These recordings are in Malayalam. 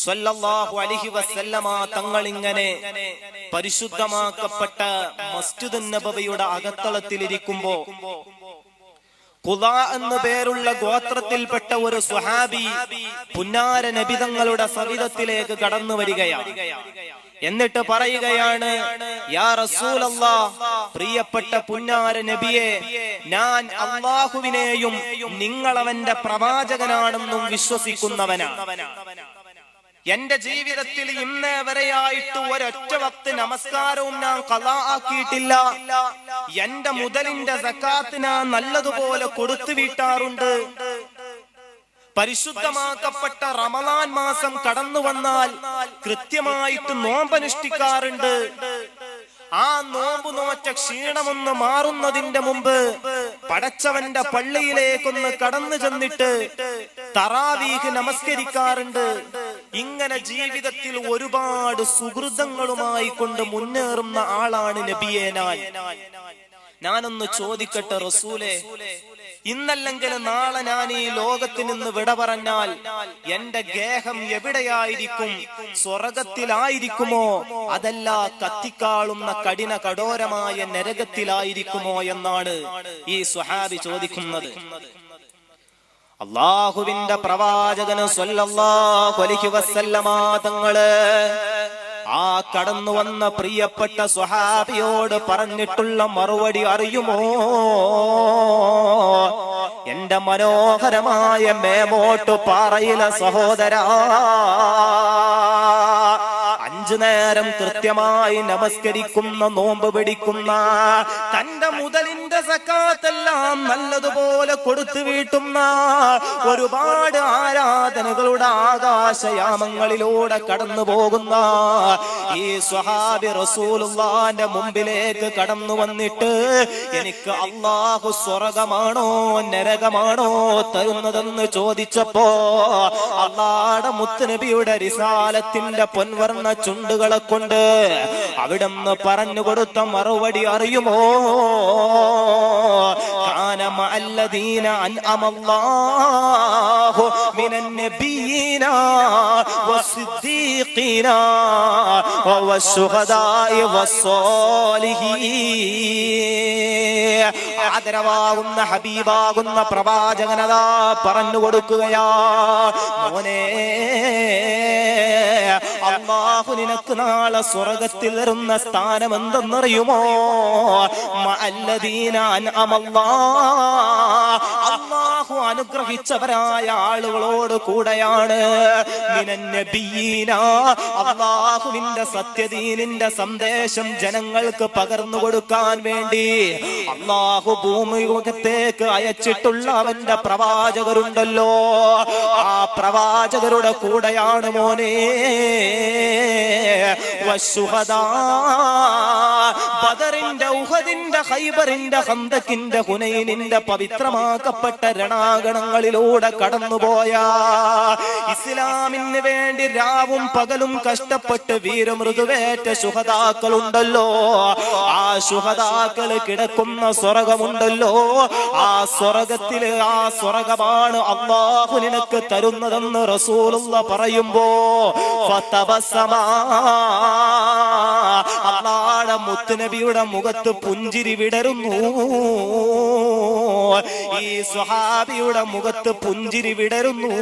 സ്വല്ലല്ലാഹു അലൈഹി വസല്ലമ തങ്ങൾ ഇങ്ങനെ പരിശുദ്ധമാക്കപ്പെട്ട മസ്ജിദ് നബവിയുടെ അകത്തളത്തിലിരിക്കുമ്പോ ഖുദ എന്നു പേരുള്ള ഗോത്രത്തിൽപ്പെട്ട ഒരു സുഹാബി പുന്നാര നബിതങ്ങളുടെ സവിധത്തിലേക്ക് കടന്നു വരികയാണ്. എന്നിട്ട് പറയുകയാണ് യാ റസൂലല്ലാ പ്രിയപ്പെട്ട പുന്നാര നബിയെ ഞാൻ അള്ളാഹുവിനെയും നിങ്ങളവന്റെ പ്രവാചകനാണെന്നും വിശ്വസിക്കുന്നവനാണ് എന്റെ ജീവിതത്തിൽ ഇന്നേ വരെയായിട്ട് ഒരൊറ്റ വക്ത് നമസ്കാരവും ഞാൻ കലാ ആക്കിയിട്ടില്ല. എന്റെ മുതലിന്റെ സക്കാത്ത് ഞാൻ നല്ലതുപോലെ കൊടുത്തു വീട്ടാറുണ്ട്. പരിശുദ്ധമാക്കപ്പെട്ട റമലാൻ മാസം കടന്നു വന്നാൽ കൃത്യമായിട്ട് നോമ്പനുഷ്ഠിക്കാറുണ്ട്. ആ നോമ്പ് നോറ്റ ക്ഷീണമൊന്ന് മാറുന്നതിന്റെ മുമ്പ് പടച്ചവന്റെ പള്ളിയിലേക്കൊന്ന് കടന്നു ചെന്നിട്ട് തറാവീഹ് നമസ്കരിക്കാറുണ്ട്. ഇങ്ങനെ ജീവിതത്തിൽ ഒരുപാട് സുഹൃതങ്ങളുമായി കൊണ്ട് മുന്നേറുന്ന ആളാണ് നബിയെ ഞാൻ. ഞാനൊന്ന് ചോദിക്കട്ടെ റസൂലെ ഇന്നല്ലെങ്കിൽ നാളെ ഞാൻ ഈ ലോകത്തിൽ നിന്ന് വിട പറഞ്ഞാൽ എന്റെ ഗേഹം എവിടെയായിരിക്കും? സ്വർഗത്തിലായിരിക്കുമോ? അതല്ല കത്തിക്കാളുന്ന കഠിന കഠോരമായ നരകത്തിലായിരിക്കുമോ എന്നാണ് ഈ സ്വഹാബി ചോദിക്കുന്നത്. അള്ളാഹുവിന്റെ പ്രവാചകന് തങ്ങൾ ആ കടന്നു വന്ന പ്രിയപ്പെട്ട സ്വഹാബിയോട് പറഞ്ഞിട്ടുള്ള മറുപടി അറിയുമോ? എന്റെ മനോഹരമായ മേമോട്ട് പാറയില സഹോദരാ അഞ്ചു നേരം കൃത്യമായി നമസ്കരിക്കുന്ന നോമ്പ് പിടിക്കുന്ന തന്റെ മുതലിന്റെ സക്കാത്തെല്ലാം നല്ലതുപോലെ കൊടുത്തു വീട്ടുന്ന ഒരുപാട് ആരാധനകളുടെ ആകാശയാമങ്ങളിലൂടെ കടന്നു പോകുന്ന ഈ സ്വഹാബി റസൂലുള്ളാന്റെ മുമ്പിലേക്ക് കടന്നു വന്നിട്ട് എനിക്ക് അള്ളാഹു സ്വർഗമാണോ നരകമാണോ തരുന്നതെന്ന് ചോദിച്ചപ്പോ അള്ളാടെ മുത്തുനബിയുടെ റിസാലത്തിന്റെ പൊൻവർണ ചുണ്ടുകളെ കൊണ്ട് അവിടുന്ന് പറഞ്ഞു കൊടുത്ത മറുപടി അറിയുമോ? കാന മഅല്ലദീന അൻഅമല്ലാഹു മിനൻ നബിയീന ആദരവാകുന്ന ഹബീബാകുന്ന പ്രവാചകനതാ പറഞ്ഞു കൊടുക്കുകയാ മോനെ അള്ളാഹു നിനക്ക് നാളെ സ്വർഗത്തിൽ വരുന്ന സ്ഥാനം എന്തെന്നറിയുമോ മഅല്ലദീന അൻഅമല്ലാ. അള്ളാഹു അനുഗ്രഹിച്ചവരായ ആളുകളോട് കൂടെയാണ്. അള്ളാഹുവിന്റെ സത്യദീനിന്റെ സന്ദേശം ജനങ്ങൾക്ക് പകർന്നു കൊടുക്കാൻ വേണ്ടി അള്ളാഹു ഭൂമിമുഖത്തേക്ക് അയച്ചിട്ടുള്ള അവന്റെ പ്രവാചകരുണ്ടല്ലോ ആ പ്രവാചകരുടെ കൂടെയാണ് മോനെ. ബദറിന്റെ ഉഹദിന്റെ ഹൈബറിന്റെ ഹന്തക്കിന്റെ ഹുനൈനിന്റെ പവിത്രമാക്കപ്പെട്ട രണാഗണങ്ങളിലൂടെ കടന്നുപോയ. ഇസ്ലാമിന് വേണ്ടി രാവും പകലും കഷ്ടപ്പെട്ട് വീരമൃദുവേറ്റ സുഹതാക്കളുണ്ടല്ലോ ആ സുഹതാക്കൾ കിടക്കുന്ന സ്വർഗമുണ്ടല്ലോ. ആ സ്വർഗത്തിൽ ആ സ്വർഗമാണ് അള്ളാഹു നിനക്ക് തരുന്നതെന്ന് റസൂലുള്ള പറയുമ്പോ. അള്ളാടെ മുത്തുനബിയുടെ മുഖത്ത് പുഞ്ചിരി വിടരുന്നു. ഈ സ്വഹാബിയുടെ മുഖത്ത് പുഞ്ചിരി വിടരുന്നു.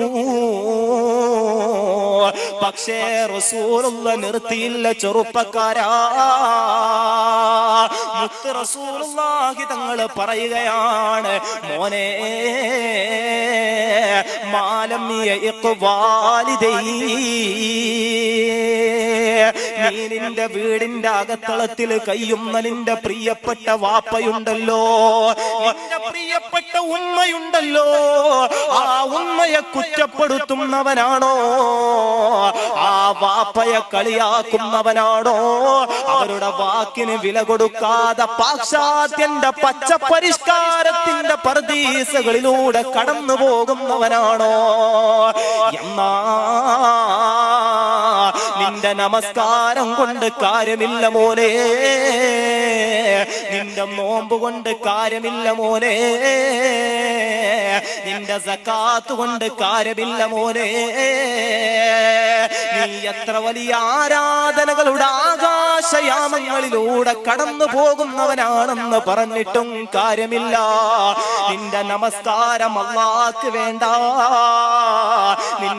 പക്ഷേ റസൂലുള്ള നിർത്തിയില്ല ചെറുപ്പക്കാരാ. മുത്ത് റസൂലുള്ളാഹി തങ്ങൾ പറയുകയാണ് മോനെ മാലം യഇഖ് വാലിദൈ. നീ നിന്റെ വീടിന്റെ അകത്തളത്തിൽ കയ്യുന്ന നിന്റെ പ്രിയപ്പെട്ട വാപ്പയുണ്ടല്ലോ. പ്രിയപ്പെട്ട ഉമ്മയുണ്ടല്ലോ. ആ ഉമ്മയെ കുറ്റപ്പെടുത്തുന്നവനാണോ? ആ വാപ്പയെ കളിയാക്കുന്നവനാണോ? അവരുടെ വാക്കിന് വില കൊടുക്കാതെ പാശ്ചാത്യന്റെ പച്ച പരിഷ്കാരത്തിന്റെ പർദീസകളിലൂടെ കടന്നു പോകുന്നവനാണോ നിന്റെ നമസ്കാരം കൊണ്ട് കാര്യമില്ല മോനെ. നിന്റെ നോമ്പ് കൊണ്ട് കാര്യമില്ല മോനെ. നിന്റെ സക്കാത്ത് കൊണ്ട് കാര്യമില്ല മോനെ. നീ എത്ര വലിയ ആരാധനകളുടെ ആകാശയാമങ്ങളിലൂടെ കടന്നു പോകുന്നവനാണെന്ന് പറഞ്ഞിട്ടും കാര്യമില്ല. നിന്റെ നമസ്കാരം അള്ളാക്ക് വേണ്ട.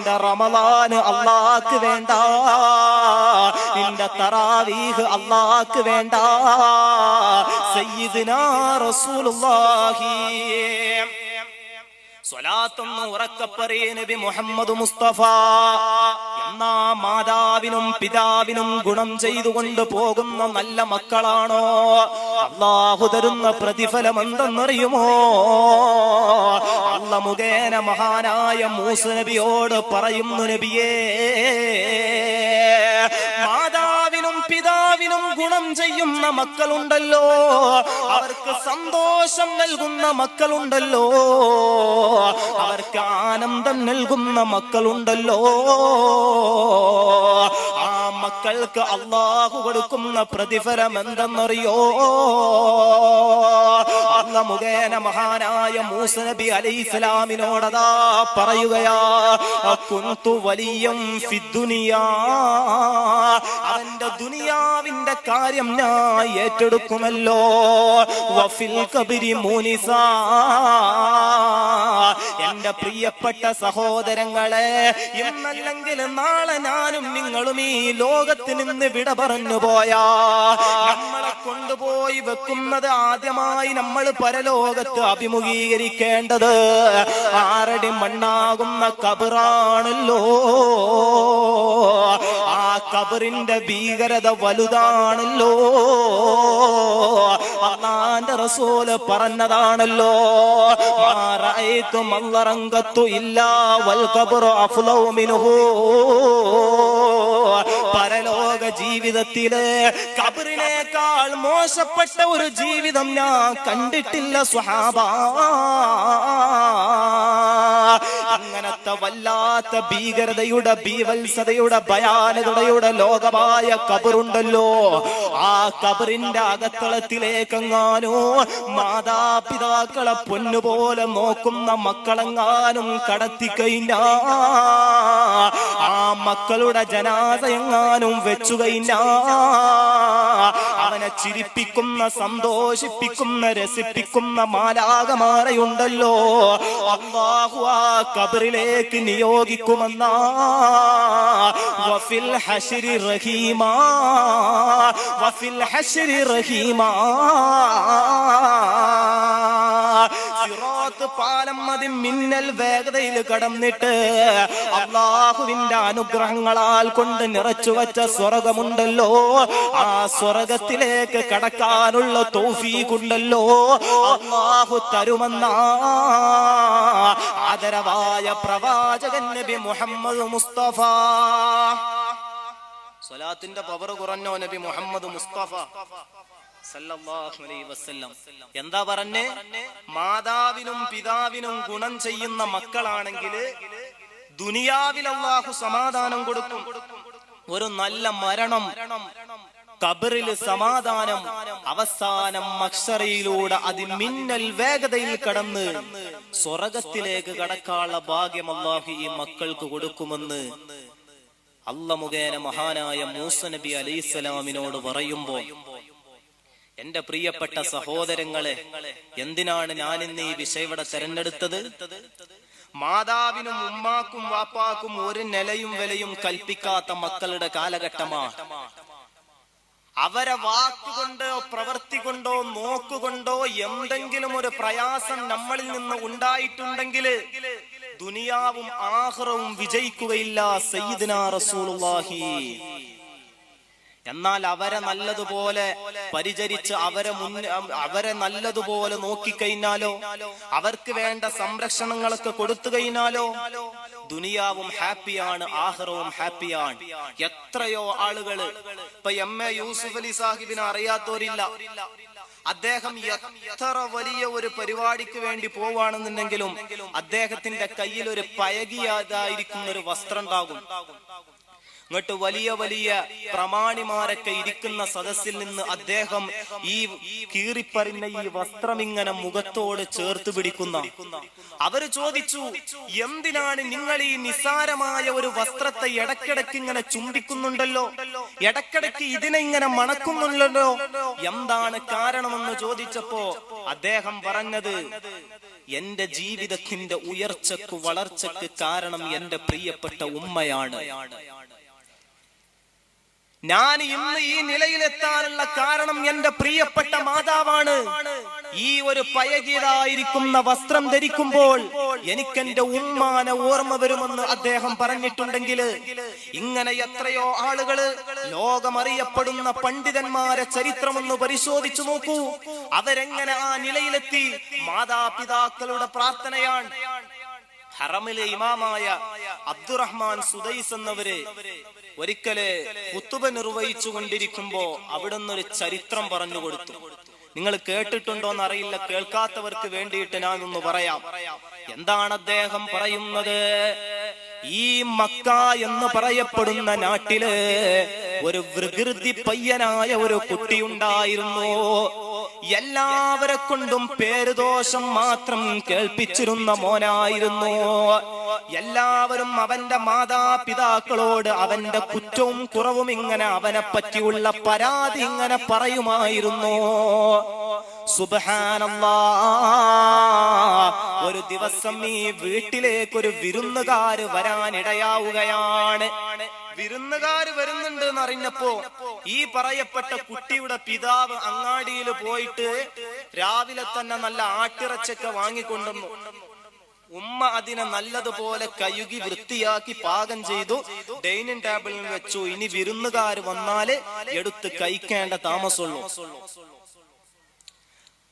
നിന്റെ റമലാന് അള്ളാക്ക് വേണ്ട. നിന്റെ തറാവീഹ് അള്ളാക്ക് വേണ്ട. സയ്യിദിനാ റസൂലുള്ളാഹി. സ്വലാത്തൊന്ന് ഉറക്കപ്പറേ നബി മുഹമ്മദ് മുസ്തഫ. എന്നാ മാതാവിനും പിതാവിനും ഗുണം ചെയ്തുകൊണ്ട് പോകുന്ന നല്ല മക്കളാണോ? അള്ളാഹു തരുന്ന പ്രതിഫലം എന്തെന്നറിയുമോ അള്ള മുഖേന മഹാനായ മൂസ നബിയോട് പറയുന്നു നബിയേ മാതാവിനും പിതാവിനും ഗുണം ചെയ്യുന്ന മക്കളുണ്ടല്ലോ. സന്തോഷം നൽകുന്ന മക്കളുണ്ടല്ലോ. അവർക്ക് ആനന്ദം നൽകുന്ന മക്കളുണ്ടല്ലോ. മക്കൾക്ക് അള്ളാഹു കൊടുക്കുന്ന പ്രതിഫലം എന്തെന്നറിയോ അല്ല മുഖേന മഹാനായ മൂസ നബി അലൈഹി സ്വലാമിനോടതാ കുന്തു വലിയം അവന്റെ ദുനിയാവിന്റെ കാര്യം ഞാൻ ഏറ്റെടുക്കുമല്ലോ. വഫിൽ കബിരി മൂനിസ. എന്റെ പ്രിയപ്പെട്ട സഹോദരങ്ങളെ ഇന്നല്ലെങ്കിൽ നാളെ ഞാനും നിങ്ങളും ഈ ലോകത്തിൽ നിന്ന് വിട പറഞ്ഞു പോയാ. നമ്മളെ കൊണ്ടുപോയി വെക്കുന്നത് ആദ്യമായി നമ്മൾ പരലോകത്ത് അഭിമുഖീകരിക്കേണ്ടത് ആരടി മണ്ണാകുന്ന കബറാണല്ലോ. ആ കബറിന്റെ ഭീകരത വലുതാണല്ലോ. അള്ളാന്റെ റസൂൽ പറഞ്ഞതാണല്ലോ. ഇല്ല വൽ കബറു അഫ്ലൗ മിൻഹു. പരലോക ജീവിതത്തിൽ കബറിനേക്കാൾ മോശപ്പെട്ട ഒരു ജീവിതം ഞാൻ കണ്ടിട്ടില്ല സ്വഹാബ അങ്ങനത്തെ വല്ലാത്ത ഭീകരതയുടെ ഭീവത്സതയുടെ ഭയാനകതയുടെ ലോകമായ കബറുണ്ടല്ലോ. ആ കബറിന്റെ അകത്തളത്തിലേക്കെങ്ങാനോ മാതാപിതാക്കളെ പൊന്നുപോലെ നോക്കുന്ന മക്കളെങ്ങാനും കടത്തിക്കഴിഞ്ഞ ആ മക്കളുടെ ജനാദയെങ്ങാനും വെച്ചു കഴിഞ്ഞ അവനെ ചിരിപ്പിക്കുന്ന സന്തോഷിപ്പിക്കുന്ന രസിപ്പിക്കുന്ന മാലാകമാരയുണ്ടല്ലോ അള്ളാഹു ആ കബറിലേക്ക് നിയോഗിക്കുമെന്ന വഫിൽ ഹശരി റഹീമാ. വഫിൽ ഹശരി റഹീമാ. പാലം മതി മിന്നൽ വേഗതയിൽ കടന്നിട്ട് അള്ളാഹുവിന്റെ അനുഗ്രഹങ്ങളാൽ കൊണ്ട് നിറച്ചു വച്ച സ്വർഗമുണ്ടല്ലോ. ആ സ്വർഗത്തിലേക്ക് കടക്കാനുള്ള തോഫീക്കുണ്ടല്ലോ അള്ളാഹു തരുമെന്ന ആദരവായ പ്രവാചകൻ നബി മുഹമ്മദ് മുസ്തഫ. സ്വലാത്തിന്റെ പവർ കുറഞ്ഞോ നബി മുഹമ്മദ് മുസ്തഫ. എന്താ പറഞ്ഞേ? മാതാവിനും പിതാവിനും ഗുണം ചെയ്യുന്ന മക്കളാണെങ്കിൽ ദുനിയാവിൽ അള്ളാഹു സമാധാനം കൊടുക്കും. ഒരു നല്ല മരണം കബറിൽ സമാധാനം അവസാനം മക്ഷറയിലൂടെ അതി മിന്നൽ വേഗതയിൽ കടന്ന് സ്വർഗത്തിലേക്ക് കടക്കാനുള്ള ഭാഗ്യം അള്ളാഹു ഈ മക്കൾക്ക് കൊടുക്കുമെന്ന് അല്ല മുഖേന മഹാനായ മൂസ നബി അലൈഹിസ്സലാമിനോട് പറയുമ്പോ എന്റെ പ്രിയപ്പെട്ട സഹോദരങ്ങളെ എന്തിനാണ് ഞാൻ ഇന്ന് ഈ വിഷയം ഇവിടെ തെരഞ്ഞെടുത്തത്? മാതാവിനും ഉമ്മാക്കും വാപ്പാക്കും ഒരു നിലയും വിലയും കൽപ്പിക്കാത്ത മക്കളുടെ കാലഘട്ടമാണ് അവരെ വാക്കുകൊണ്ടോ പ്രവൃത്തി കൊണ്ടോ നോക്കുകൊണ്ടോ എന്തെങ്കിലും ഒരു പ്രയാസം നമ്മളിൽ നിന്ന് ഉണ്ടായിട്ടുണ്ടെങ്കിൽ ദുനിയാവും ആഹ്റവും വിജയിക്കുകയില്ല സയ്യിദ്ന റസൂലുള്ളാഹി. എന്നാൽ അവരെ നല്ലതുപോലെ പരിചരിച്ച് അവരെ മുൻ അവരെ നല്ലതുപോലെ നോക്കിക്കഴിഞ്ഞാലോ? അവർക്ക് വേണ്ട സംരക്ഷണങ്ങളൊക്കെ കൊടുത്തു കഴിഞ്ഞാലോ ദുനിയാവും ഹാപ്പിയാണ് ആഹ്റവും ഹാപ്പിയാണ്. എത്രയോ ആളുകൾ ഇപ്പൊ എം എ യൂസുഫ് അലി സാഹിബിനെ അറിയാത്തവരില്ല അദ്ദേഹം എത്ര വലിയ ഒരു പരിപാടിക്ക് വേണ്ടി പോവാണെന്നുണ്ടെങ്കിലും അദ്ദേഹത്തിന്റെ കയ്യിൽ ഒരു പയകിയാതായിരിക്കുന്ന ഒരു വസ്ത്രം ഉണ്ടാകും ഇങ്ങോട്ട് വലിയ വലിയ പ്രമാണിമാരൊക്കെ ഇരിക്കുന്ന സദസ്സിൽ നിന്ന് അദ്ദേഹം ഈ കീറിപ്പറിഞ്ഞ ഈ വസ്ത്രം ഇങ്ങനെ മുഖത്തോട് ചേർത്ത് പിടിക്കുന്ന. അവർ ചോദിച്ചു എന്തിനാണ് നിങ്ങൾ ഈ നിസാരമായ ഒരു വസ്ത്രത്തെ ഇടക്കിടക്ക് ഇങ്ങനെ ചുംബിക്കുന്നുണ്ടല്ലോ? ഇടക്കിടക്ക് ഇതിനെ ഇങ്ങനെ മണക്കുന്നുണ്ടല്ലോ? എന്താണ് കാരണമെന്ന് ചോദിച്ചപ്പോ അദ്ദേഹം പറഞ്ഞത് എന്റെ ജീവിതത്തിന്റെ ഉയർച്ചക്ക് വളർച്ചക്ക് കാരണം എന്റെ പ്രിയപ്പെട്ട ഉമ്മയാണ്. ഞാൻ ഇന്ന് ഈ നിലയിലെത്താനുള്ള കാരണം എന്റെ പ്രിയപ്പെട്ട മാതാവാണ്. ഈ ഒരു പയകീതായിരിക്കുന്ന വസ്ത്രം ധരിക്കുമ്പോൾ എനിക്ക് എന്റെ ഓർമ്മ വരുമെന്ന് അദ്ദേഹം പറഞ്ഞിട്ടുണ്ടെങ്കിൽ ഇങ്ങനെ എത്രയോ ആളുകൾ ലോകമറിയപ്പെടുന്ന പണ്ഡിതന്മാരെ ചരിത്രമൊന്ന് പരിശോധിച്ചു നോക്കൂ. അവരെങ്ങനെ ആ നിലയിലെത്തി? മാതാപിതാക്കളുടെ പ്രാർത്ഥനയാണ്. ഹറമിലെ ഇമാമായ അബ്ദുറഹ്മാൻ സുദൈസ് എന്നവര് ഒരിക്കൽ കുത്തുബ നിർവഹിച്ചു കൊണ്ടിരിക്കുമ്പോ അവിടുന്ന് ഒരു ചരിത്രം പറഞ്ഞു കൊടുത്തു. നിങ്ങൾ കേട്ടിട്ടുണ്ടോ അറിയില്ല കേൾക്കാത്തവർക്ക് വേണ്ടിയിട്ട് ഞാൻ ഒന്ന് പറയാം. എന്താണ് അദ്ദേഹം പറയുന്നത്? ഈ മക്ക എന്ന് പറയപ്പെടുന്ന നാട്ടിൽ ഒരു വികൃതി പയ്യനായ ഒരു കുട്ടിയുണ്ടായിരുന്നു. എല്ലാവരെ കൊണ്ടും പേരുദോഷം മാത്രം കേൾപ്പിച്ചിരുന്ന മോനായിരുന്നു. എല്ലാവരും അവന്റെ മാതാപിതാക്കളോട് അവന്റെ കുറ്റവും കുറവും ഇങ്ങനെ അവനെ പറ്റിയുള്ള പരാതി ഇങ്ങനെ പറയുമായിരുന്നു. ഒരു ദിവസം ഈ വീട്ടിലേക്ക് ഒരു വിരുന്നുകാര് വരാനിടയാവുകയാണ്. വിരുന്നുകാര് വരുന്നുണ്ട് എന്ന് അറിഞ്ഞപ്പോ ഈ പറയപ്പെട്ട കുട്ടിയുടെ പിതാവ് അങ്ങാടിയിൽ പോയിട്ട് രാവിലെ തന്നെ നല്ല ആട്ടിറച്ചൊക്കെ വാങ്ങിക്കൊണ്ടുവന്നു. ഉമ്മ അതിനെ നല്ലതുപോലെ കയുകി വൃത്തിയാക്കി പാകം ചെയ്തു. ഡൈനിങ് ടേബിളിൽ വെച്ചു. ഇനി വിരുന്നുകാർ വന്നാൽ എടുത്ത് കഴിക്കേണ്ട താമസമുള്ളൂ.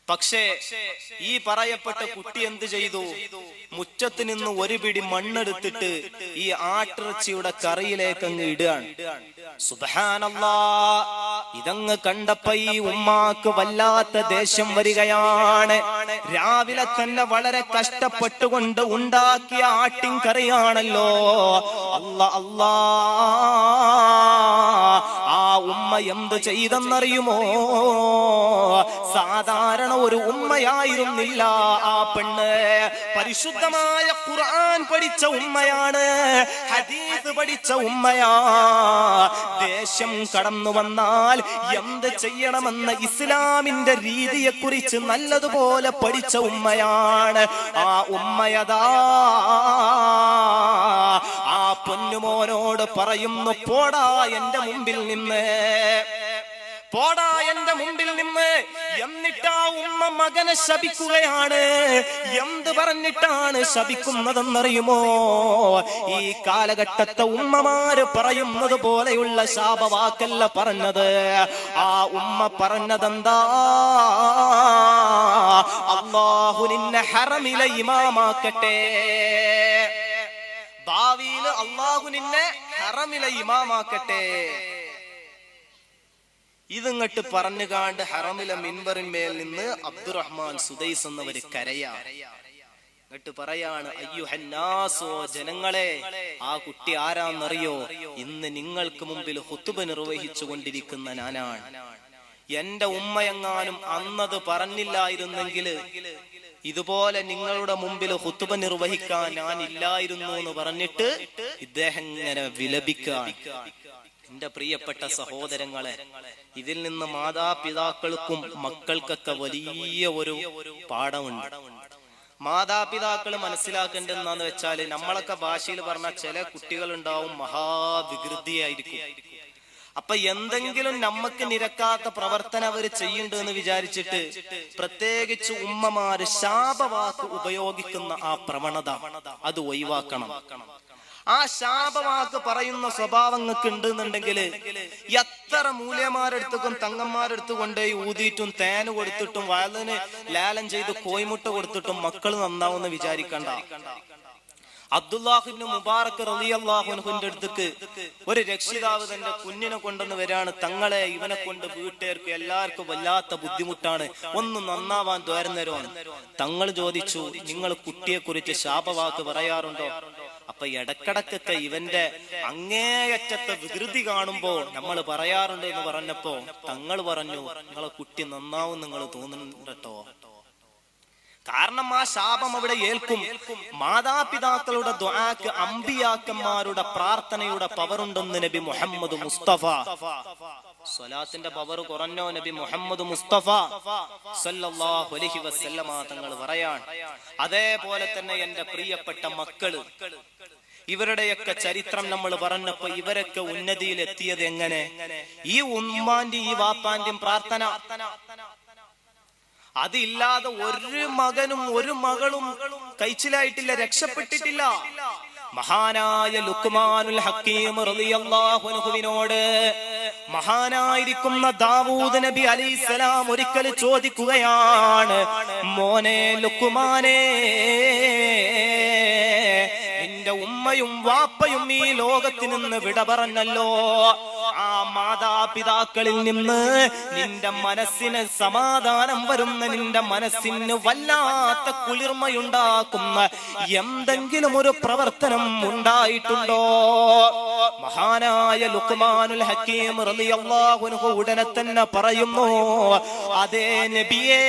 പക്ഷേ ഈ പറയപ്പെട്ട കുട്ടി എന്ത് ചെയ്തു? മുറ്റത്ത് നിന്ന് ഒരു പിടി മണ്ണെടുത്തിട്ട് ഈ ആട്ടിറച്ചിയുടെ കറിയിലേക്ക് അങ്ങ് ഇടുകയാണ്. സുബാനല്ലാ ഇതങ്ങ് കണ്ടപ്പോ ഈ ഉമ്മാക്ക് വല്ലാത്ത ദേഷ്യം വരികയാണ്. രാവിലെ തന്നെ വളരെ കഷ്ടപ്പെട്ടുകൊണ്ട് ഉണ്ടാക്കിയ ആട്ടിൻ കറിയാണല്ലോ. അല്ല അല്ലാ. ഉമ്മ എന്ത് ചെയ്തെന്നറിയുമോ? സാധാരണ ഒരു ഉമ്മയായിരുന്നില്ല ആ പെണ്ണ്. പരിശുദ്ധമായ ഖുർആൻ പഠിച്ച ഉമ്മയാണ് ഹദീസ് പഠിച്ച ഉമ്മയാ. ദേഷ്യം കടന്നു വന്നാൽ എന്ത് ചെയ്യണമെന്ന ഇസ്ലാമിന്റെ രീതിയെ കുറിച്ച് നല്ലതുപോലെ പഠിച്ച ഉമ്മയാണ്. ആ ഉമ്മയതാ. പൊന്നുമോനോട് പറയുന്നു പോടാ എന്റെ മുമ്പിൽ നിന്ന്. പോടാ എന്റെ മുമ്പിൽ നിന്ന്. എന്നിട്ടാ ഉമ്മ മകനെ ശപിക്കുകയാണ്. എന്ത് പറഞ്ഞിട്ടാണ് ശപിക്കുന്നതെന്നറിയുമോ? ഈ കാലഘട്ടത്തെ ഉമ്മമാര് പറയുന്നത് പോലെയുള്ള ശാപവാക്കല്ല പറഞ്ഞത്. ആ ഉമ്മ പറഞ്ഞതെന്താ? അള്ളാഹു നിന്നെ ഹറമില ഇമാമാക്കട്ടെ. ഭാവിയിൽ അള്ളാഹു നിന്നെ ഹറമിലെ ഇമാമാക്കട്ടെ. ഇതിങ്ങട്ട് പറഞ്ഞുകാണ്ട് ഹറമിലെ മിൻവറിന്മേൽ നിന്ന് അബ്ദുറഹ്മാൻ സുദൈസ് എന്നവര് കരയാ. എന്നിട്ട് പറയാണ് അയ്യുഹന്നാസോ ജനങ്ങളെ ആ കുട്ടി ആരാന്നറിയോ? ഇന്ന് നിങ്ങൾക്ക് മുമ്പിൽ ഹുത്തുബ നിർവഹിച്ചു കൊണ്ടിരിക്കുന്ന ഞാനാണ്. എന്റെ ഉമ്മയെങ്ങാനും അന്നത് പറഞ്ഞില്ലായിരുന്നെങ്കിൽ ഇതുപോലെ നിങ്ങളുടെ മുമ്പിൽ ഹുത്തുബ നിർവഹിക്കാൻ ഞാൻ ഇല്ലായിരുന്നു എന്ന് പറഞ്ഞിട്ട് ഇദ്ദേഹം ഇങ്ങനെ വിലപിക്കാൻ എന്റെ പ്രിയപ്പെട്ട സഹോദരങ്ങളെ ഇതിൽ നിന്ന് മാതാപിതാക്കൾക്കും മക്കൾക്കൊക്കെ വലിയ ഒരു പാഠമുണ്ട്. മാതാപിതാക്കൾ മനസ്സിലാക്കേണ്ടതെന്നാന്ന് വെച്ചാൽ നമ്മളൊക്കെ ഭാഷയിൽ പറഞ്ഞ ചില കുട്ടികളുണ്ടാവും മഹാവികൃതിയായിരിക്കും. അപ്പൊ എന്തെങ്കിലും നമ്മക്ക് നിരക്കാത്ത പ്രവർത്തനം അവർ ചെയ്യുന്നുണ്ട് എന്ന് വിചാരിച്ചിട്ട് പ്രത്യേകിച്ച് ഉമ്മമാര് ശാപവാക്ക് ഉപയോഗിക്കുന്ന ആ പ്രവണത അത് ഒഴിവാക്കണം. ആ ശാപവാക്ക് പറയുന്ന സ്വഭാവങ്ങൾക്ക് ഉണ്ടെന്നുണ്ടെങ്കിൽ എത്ര മൂല്യമാരെടുത്തും തങ്ങന്മാരെടുത്തു കൊണ്ടുപോയി ഊതിയിട്ടും തേന് കൊടുത്തിട്ടും വയലിന് ലാലം ചെയ്ത് കോയിമുട്ട കൊടുത്തിട്ടും മക്കൾ നന്നാവുമെന്ന് വിചാരിക്കണ്ട. അബ്ദുല്ലാഹിബിന് മുബാറക്ക് റളിയല്ലാഹുവിന്റെ അടുത്തേക്ക് ഒരു രക്ഷിതാവ് തന്റെ കുഞ്ഞിനെ കൊണ്ടുവന്ന് വരാണ്. തങ്ങളെ ഇവനെ കൊണ്ട് വീട്ടുകാർക്ക് എല്ലാവർക്കും വല്ലാത്ത ബുദ്ധിമുട്ടാണ്. ഒന്ന് നന്നാവാൻ ദ്വാരം തങ്ങൾ ചോദിച്ചു നിങ്ങൾ കുട്ടിയെ കുറിച്ച് ശാപവാക്ക് പറയാറുണ്ടോ? അപ്പൊ ഇടക്കിടക്കൊക്കെ ഇവന്റെ അങ്ങേയറ്റത്തെ വികൃതി കാണുമ്പോൾ നമ്മൾ പറയാറുണ്ട് എന്ന് പറഞ്ഞപ്പോ തങ്ങൾ പറഞ്ഞു നിങ്ങളെ കുട്ടി നന്നാവും നിങ്ങൾ തോന്നുന്നുണ്ടോ? കാരണം ആ ശാപം അവിടെ ഏൽക്കും. മാതാപിതാക്കളുടെ അമ്പിയാക്കന്മാരുടെ പ്രാർത്ഥനയുടെ പവറുണ്ടെന്ന് നബി മുഹമ്മദ് മുസ്തഫ. സ്വലാത്തിന്റെ പവർ കുറഞ്ഞോ നബി മുഹമ്മദ് മുസ്തഫ? സല്ലല്ലാഹു അലൈഹി വസല്ലമ തങ്ങൾ പറയാൻ അതേപോലെ തന്നെ എന്റെ പ്രിയപ്പെട്ട മക്കൾ ഇവരുടെയൊക്കെ ചരിത്രം നമ്മൾ പറഞ്ഞപ്പോ ഇവരൊക്കെ ഉന്നതിയിൽ എത്തിയത് എങ്ങനെ? ഈ ഉമ്മാന്റെയും ഈ വാപ്പാന്റെയും പ്രാർത്ഥന. അതില്ലാതെ ഒരു മകനും ഒരു മകളും കഴിച്ചിലായിട്ടില്ല രക്ഷപ്പെട്ടിട്ടില്ല. മഹാനായ ലുക്മാനുൽ ഹക്കീം റളിയല്ലാഹു അൻഹുവിനോട് മഹാനായിരിക്കുന്ന ദാവൂദ് നബി അലൈഹിസ്സലാം ഒരിക്കൽ ചോദിക്കുകയാണ് മോനെ ലുക്മാനേ നിന്റെ ഉമ്മയും വാപ്പയും ഈ ലോകത്തിൽ നിന്ന് വിട പറഞ്ഞല്ലോ. മാതാപിതാക്കളിൽ നിന്ന് നിന്റെ മനസ്സിന് സമാധാനം വരുന്ന നിന്റെ മനസ്സിന് വല്ലാത്ത കുളിർമയുണ്ടാക്കുന്ന എന്തെങ്കിലും ഒരു പ്രവർത്തനം ഉണ്ടായിട്ടുണ്ടോ? മഹാനായ ലുക്മാനുൽ ഹക്കീം ഉടനെ തന്നെ പറയുന്നു അതേ നബിയേ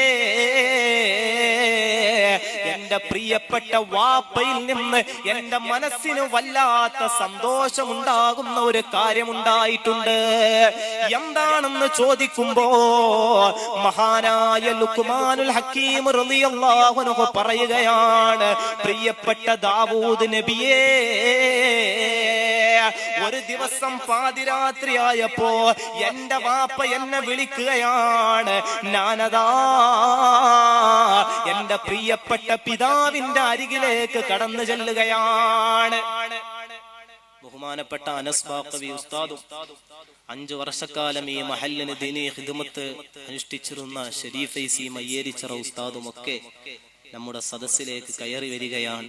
എന്റെ പ്രിയപ്പെട്ട വാപ്പയിൽ നിന്ന് എന്റെ മനസ്സിന് വല്ലാത്ത സന്തോഷമുണ്ടാകുന്ന ഒരു കാര്യമുണ്ടായിട്ടുണ്ട്. എന്താണെന്ന് ചോദിക്കുമ്പോ മഹാനായ ലുക്മാനുൽ ഹക്കീം പറയുകയാണ് പ്രിയപ്പെട്ട ദാവൂദ് നബിയേ ഒരു ദിവസം പാതിരാത്രിയായപ്പോ എന്റെ വാപ്പ എന്നെ വിളിക്കുകയാണ് ഞാനതാ എന്റെ പ്രിയപ്പെട്ട പിതാവിന്റെ അരികിലേക്ക് കടന്നു ചെല്ലുകയാണ് ബഹുമാനപ്പെട്ട അനസ് ബാക്കവി ഉസ്താദും അഞ്ചു വർഷക്കാലം ഈ മഹല്ലിന് ദിനി ഹിദുമത്ത് അനുഷ്ഠിച്ചിരുന്ന ഷരീഫൈസി മയ്യേരിച്ചറ ഉസ്താദുമൊക്കെ നമ്മുടെ സദസ്സിലേക്ക് കയറി വരികയാണ്.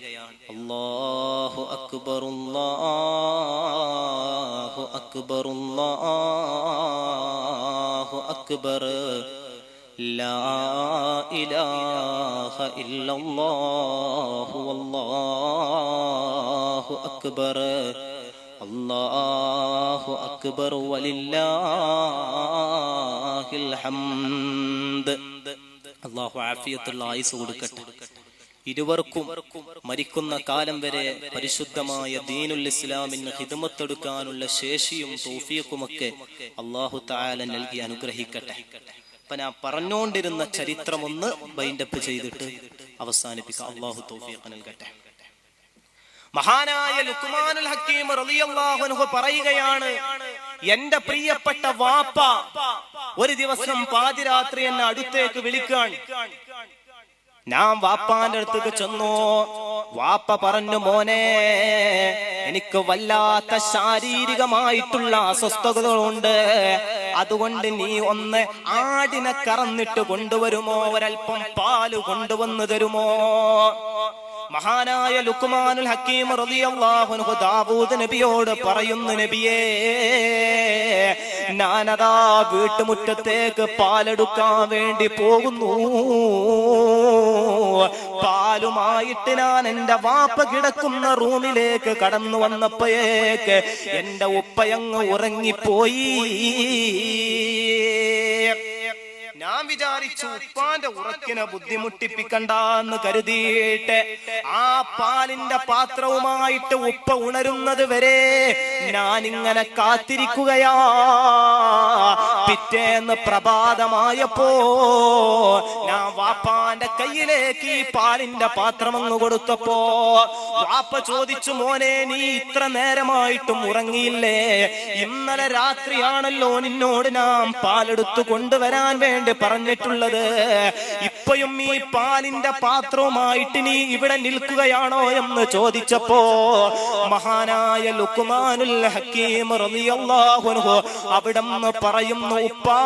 അല്ലാഹു അക്ബർ അല്ലാഹു അക്ബർ അല്ലാഹു അക്ബർ. ലാ ഇലാഹ ഇല്ലല്ലാഹു വല്ലാഹു അക്ബർ. അല്ലാഹു അക്ബർ വലില്ലാഹിൽ ഹംദ്. അള്ളാഹു ആഫിയത്തുള്ള ആയുസ് കൊടുക്കട്ടെ ഇരുവർക്കും മരിക്കുന്ന കാലം വരെ പരിശുദ്ധമായ ദീനുൽ ഇസ്ലാമിന് ഹിദമത്തെടുക്കാനുള്ള ശേഷിയും തോഫിയക്കുമൊക്കെ അള്ളാഹു താല നൽകി അനുഗ്രഹിക്കട്ടെ. അപ്പൊ ഞാൻ പറഞ്ഞുകൊണ്ടിരുന്ന ചരിത്രം ഒന്ന് ബൈൻഡപ്പ് ചെയ്തിട്ട് അവസാനിപ്പിക്കാം. അള്ളാഹു തൗഫീഖ് നൽകട്ടെ. മഹാനായ ലുക്മാനുൽ ഹക്കീം പറയുകയാണ് എന്റെ പ്രിയപ്പെട്ട വാപ്പ ഒരു ദിവസം പാതിരാത്രി എന്നെ അടുത്തേക്ക് വിളിക്കാൻ. ഞാൻ വാപ്പാന്റെ അടുത്തേക്ക് ചെന്നു. വാപ്പ പറഞ്ഞു മോനെ എനിക്ക് വല്ലാത്ത ശാരീരികമായിട്ടുള്ള അസ്വസ്ഥതകളുണ്ട്. അതുകൊണ്ട് നീ ഒന്ന് ആടിനെ കറന്നിട്ട് കൊണ്ടുവരുമോ? ഒരൽപ്പം പാൽ കൊണ്ടുവന്നു തരുമോ? മഹാനായ ലുക്മാനുൽ ഹക്കീം റളിയല്ലാഹു ദാവൂദ് നബിയോട് പറയുന്നു നബിയേ ഞാനതാ വീട്ടുമുറ്റത്തേക്ക് പാലെടുക്കാൻ വേണ്ടി പോകുന്നു. പാലുമായിട്ട് ഞാൻ എന്റെ വാപ്പ കിടക്കുന്ന റൂമിലേക്ക് കടന്നു വന്നപ്പോഴേക്ക് എന്റെ ഉപ്പയങ്ങ് ഉറങ്ങിപ്പോയി. ഞാൻ വിചാരിച്ചു ഉപ്പാന്റെ ഉറക്കിനെ ബുദ്ധിമുട്ടിപ്പിക്കണ്ടെന്ന് കരുതിയിട്ട് ആ പാലിന്റെ പാത്രവുമായിട്ട് ഉപ്പ ഉണരുന്നത് വരെ ഞാൻ ഇങ്ങനെ കാത്തിരിക്കുകയാ. പിറ്റേന്ന് പ്രഭാതമായപ്പോ ഞാൻ വാപ്പാന്റെ കയ്യിലേക്ക് ഈ പാലിന്റെ പാത്രം അങ്ങ് കൊടുത്തപ്പോ വാപ്പ ചോദിച്ചു മോനെ നീ ഇത്ര നേരമായിട്ടും ഉറങ്ങിയില്ലേ? ഇന്നലെ രാത്രിയാണല്ലോ നിന്നോട് നാം പാലെടുത്തു കൊണ്ടുവരാൻ വേണ്ടി പറഞ്ഞിട്ടുള്ളത്. ഇപ്പോഴും ഈ പാലിന്റെ പാത്രവുമായിട്ട് നീ ഇവിടെ നിൽക്കുകയാണോ എന്ന് ചോദിച്ചപ്പോ മഹാനായ ലുക്കുമാനുൽ ഹക്കീം അവിടെ പറയുന്നു ഉപ്പാ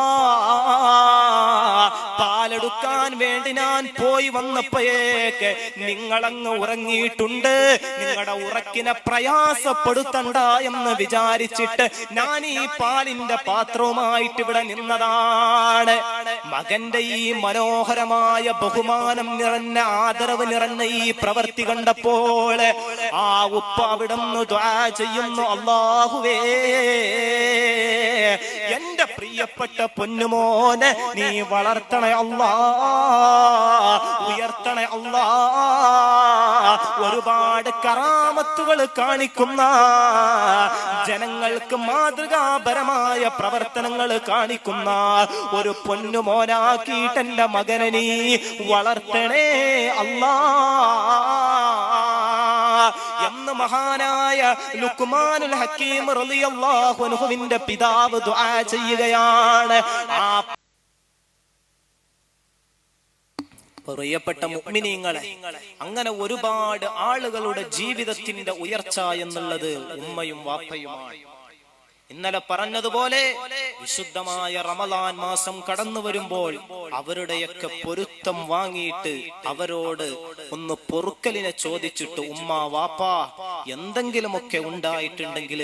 പാലെടുക്കാൻ വേണ്ടി ഞാൻ പോയി വന്നപ്പോയേക്ക് നിങ്ങളങ്ങ് ഉറങ്ങിയിട്ടുണ്ട്. നിങ്ങളുടെ ഉറക്കിനെ പ്രയാസപ്പെടുത്തണ്ട എന്ന് വിചാരിച്ചിട്ട് ഞാൻ ഈ പാലിന്റെ പാത്രവുമായിട്ട് ഇവിടെ നിന്നതാണ്. മകന്റെ ഈ മനോഹരമായ ബഹുമാനം നിറഞ്ഞ ആദരവ് നിറഞ്ഞ ഈ പ്രവൃത്തി കണ്ടപ്പോൾ ആ ഉപ്പ ദ്വാ ചെയ്യുന്നു അള്ളാഹുവേ പ്രിയപ്പെട്ട പൊന്നുമോനെ നീ വളർത്തണേ അല്ലാ ഉയർത്തണേ അല്ലാ ഒരുപാട് കറാമത്തുകൾ കാണിക്കുന്ന ജനങ്ങൾക്ക് മാതൃകാപരമായ പ്രവർത്തനങ്ങൾ കാണിക്കുന്ന ഒരു പൊന്നുമോനാക്കിയിട്ടെന്റെ മകനെ നീ വളർത്തണേ അല്ലാ എന്ന് മഹാനായ ലുക്മാനുൽ ഹക്കീം റളിയല്ലാഹു അൻഹുവിന്റെ പിതാവ് ദുആ ചെയ്യുകയാണ്. ആ പ്രിയപ്പെട്ട മുഅ്മിനീങ്ങളെ അങ്ങനെ ഒരുപാട് ആളുകളുടെ ജീവിതത്തിന്റെ ഉയർച്ച എന്നുള്ളത് ഉമ്മയും വാപ്പയുമാണ്. ഇന്നലെ പറഞ്ഞതുപോലെ വിശുദ്ധമായ റമലാൻ മാസം കടന്നു വരുമ്പോൾ അവരുടെയൊക്കെ പൊരുത്തം വാങ്ങിയിട്ട് അവരോട് ഒന്ന് പൊറുക്കലിനെ ചോദിച്ചിട്ട് ഉമ്മ വാപ്പ എന്തെങ്കിലുമൊക്കെ ഉണ്ടായിട്ടുണ്ടെങ്കിൽ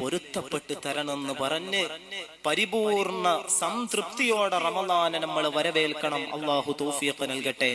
പൊരുത്തപ്പെട്ട് തരണമെന്ന് പറഞ്ഞ് പരിപൂർണ സംതൃപ്തിയോടെ റമലാനെ നമ്മൾ വരവേൽക്കണം. അള്ളാഹു തൗഫീഖ് നൽകട്ടെ.